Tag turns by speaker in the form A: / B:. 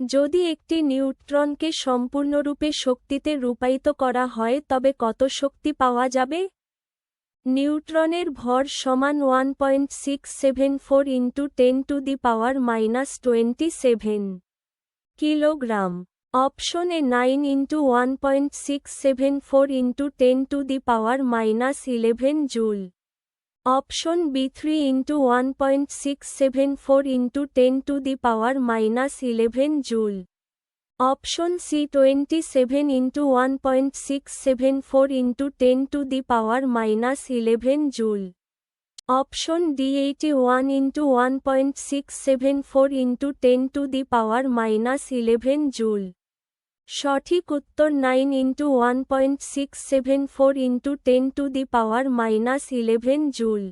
A: যদি একটি নিউট্রনকে সম্পূর্ণরূপে শক্তিতে রূপায়িত করা হয়, তবে কত শক্তি পাওয়া যাবে? নিউট্রনের ভর সমান one point six seven four into ten to the power minus twenty seven kilogram. Option A nine into one point six seven four into ten to the power minus eleven joule. Option B three into one point six seven four into ten to the power minus eleven joule. Option C twenty seven into one point six seven four into ten to the power minus eleven joule. Option D eighty one into one point six seven four into ten to the power minus eleven joule. সঠিক উত্তর nine into one point six seven four into ten to the power minus eleven joule.